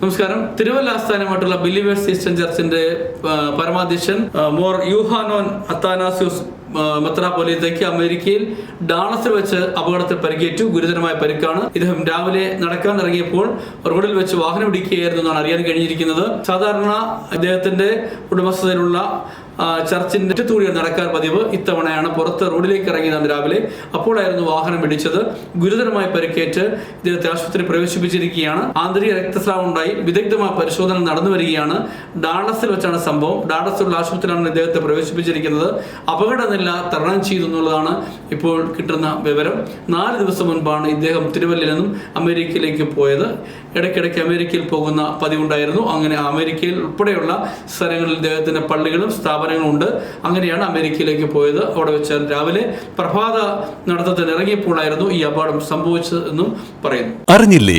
നമസ്കാരം. തിരുവല്ല ആസ്ഥാനമായിട്ടുള്ള Believers Christian ചർച്ചിന്റെ പരമാധ്യക്ഷൻ മോർ യൂഹാനോൻ അത്താനാസ്യൂസ് ആ, മെത്രാപ്പൊലീത്തയ്ക്ക് അമേരിക്കയിൽ ഡാളസിൽ വെച്ച് അപകടത്തിൽ പരിക്കേറ്റു. ഗുരുതരമായ പരിക്കാണ്. ഇദ്ദേഹം രാവിലെ നടക്കാൻ ഇറങ്ങിയപ്പോൾ റോഡിൽ വെച്ച് വാഹനം ഇടിക്കുകയായിരുന്നു എന്നാണ് അറിയാൻ കഴിഞ്ഞിരിക്കുന്നത്. സാധാരണ ഇദ്ദേഹത്തിന്റെ ഉടമസ്ഥതയിലുള്ള ചർച്ചിന്റെ മുറ്റത്തൂടിയാണ് നടക്കാൻ പതിവ് ഇത്തവണയാണ് പുറത്ത് റോഡിലേക്ക് ഇറങ്ങിയതാണ് രാവിലെ. അപ്പോഴായിരുന്നു വാഹനം ഇടിച്ചത്. ഗുരുതരമായ പരിക്കേറ്റ് ഇദ്ദേഹത്തെ ആശുപത്രി പ്രവേശിപ്പിച്ചിരിക്കുകയാണ്. ആന്തരിക രക്തസ്രാവം ഉണ്ടായി. വിദഗ്ധമായ പരിശോധന നടന്നു വരികയാണ്. ഡാളസിൽ വെച്ചാണ് സംഭവം. ഡാളസിലുള്ള ആശുപത്രിയിലാണ് ഇദ്ദേഹത്തെ പ്രവേശിപ്പിച്ചിരിക്കുന്നത്. അപകടനില തരണം ചെയ്തു എന്നുള്ളതാണ് ഇപ്പോൾ കിട്ടുന്ന വിവരം. നാല് ദിവസം മുൻപാണ് ഇദ്ദേഹം തിരുവല്ലയിൽ നിന്നും അമേരിക്കയിലേക്ക് പോയത്. ഇടയ്ക്കിടയ്ക്ക് അമേരിക്കയിൽ പോകുന്ന പതിവുണ്ടായിരുന്നു. അങ്ങനെ അമേരിക്കയിൽ ഉൾപ്പെടെയുള്ള സ്ഥലങ്ങളിൽ ഇദ്ദേഹത്തിന്റെ പള്ളികളും സ്ഥാപനങ്ങളും ഉണ്ട്. അങ്ങനെയാണ് അമേരിക്കയിലേക്ക് പോയത്. അവിടെ വെച്ച് രാവിലെ പ്രഭാത നടത്തത്തിൽ ഇറങ്ങിയപ്പോഴായിരുന്നു ഈ അപകടം സംഭവിച്ചതെന്നും പറയുന്നു. അറിഞ്ഞില്ലേ?